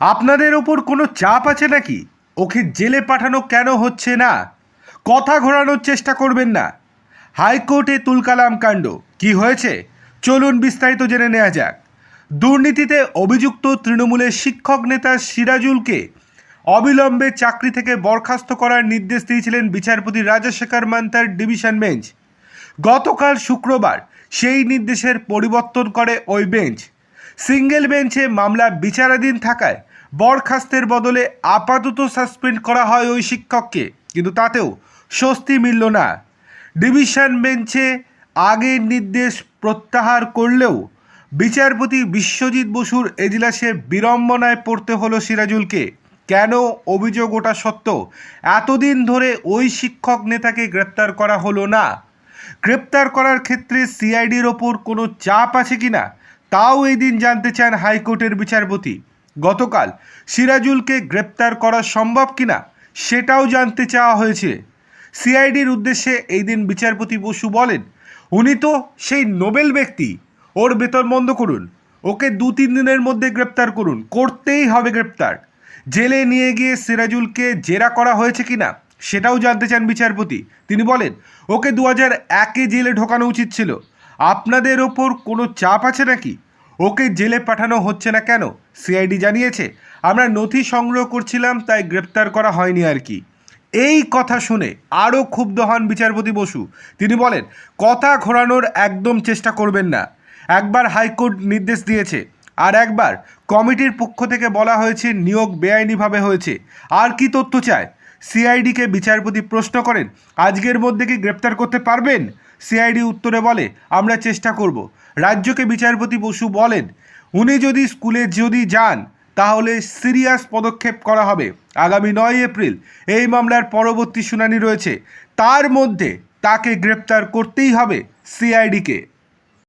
আপনাদের ওপর কোনো চাপ আছে নাকি? ওকে জেলে পাঠানো কেন হচ্ছে না? কথা ঘোরানোর চেষ্টা করবেন না। হাইকোর্টে তুলকালাম কাণ্ড। কি হয়েছে? চলুন বিস্তারিত জেনে নেওয়া যাক। দুর্নীতিতে অভিযুক্ত তৃণমূলের শিক্ষক নেতা সিরাজুলকে অবিলম্বে চাকরি থেকে বরখাস্ত করার নির্দেশ দিয়েছিলেন বিচারপতি রাজাশেখর মান্তার ডিভিশন বেঞ্চ। গতকাল শুক্রবার সেই নির্দেশের পরিবর্তন করে ওই বেঞ্চ। সিঙ্গেল বেঞ্চে মামলা বিচারাধীন থাকায় বরখাস্তের বদলে আপাতত সাসপেন্ড করা হয় ওই শিক্ষককে, কিন্তু তাতেও স্বস্তি মিলল না। ডিভিশন বেঞ্চে আগের নির্দেশ প্রত্যাহার করলেও বিচারপতি বিশ্বজিৎ বসুর এজলাসে বিড়ম্বনায় পড়তে হলো সিরাজুলকে। কেন অভিযোগ ওটা সত্ত্বেও এতদিন ধরে ওই শিক্ষক নেতাকে গ্রেপ্তার করা হলো না? গ্রেপ্তার করার ক্ষেত্রে সিআইডির ওপর কোনো চাপ আছে কি না তাও এই দিন জানতে চান হাইকোর্টের বিচারপতি। গতকাল সিরাজুলকে গ্রেপ্তার করা সম্ভব কিনা সেটাও জানতে চাওয়া হয়েছে। সিআইডির উদ্দেশ্যে এই দিন বিচারপতি বসু বলেন, উনি তো সেই নোবেল ব্যক্তি। ওর বেতন বন্ধ করুন। ওকে দু তিন দিনের মধ্যে গ্রেপ্তার করুন। করতেই হবে গ্রেপ্তার। জেলে নিয়ে গিয়ে সিরাজুলকে জেরা করা হয়েছে কিনা সেটাও জানতে চান বিচারপতি। তিনি বলেন, ওকে দু হাজার একে জেলে ঢোকানো উচিত ছিল। আপনাদের ওপর কোনো চাপ আছে নাকি? ওকে জেলে পাঠানো হচ্ছে না কেন? সিআইডি জানিয়েছে, আমরা নথি সংগ্রহ করছিলাম, তাই গ্রেপ্তার করা হয়নি আর কি। এই কথা শুনে আরও ক্ষুব্ধ হন বিচারপতি বসু। তিনি বলেন, কথা ঘোরানোর একদম চেষ্টা করবেন না। একবার হাইকোর্ট নির্দেশ দিয়েছে, আর একবার কমিটির পক্ষ থেকে বলা হয়েছে, নিয়োগ বেআইনিভাবে হয়েছে। আর কি তথ্য চায়? সিআইডিকে বিচারপতি প্রশ্ন করেন, আজকের মধ্যে কি গ্রেপ্তার করতে পারবেন? সিআইডি উত্তরে বলে, আমরা চেষ্টা করব। রাজ্যকে বিচারপতি বসু বলেন, উনি যদি স্কুলে যদি যান, তাহলে সিরিয়াস পদক্ষেপ করা হবে। আগামী নয় এপ্রিল এই মামলার পরবর্তী শুনানি রয়েছে। তার মধ্যে তাকে গ্রেপ্তার করতেই হবে সিআইডিকে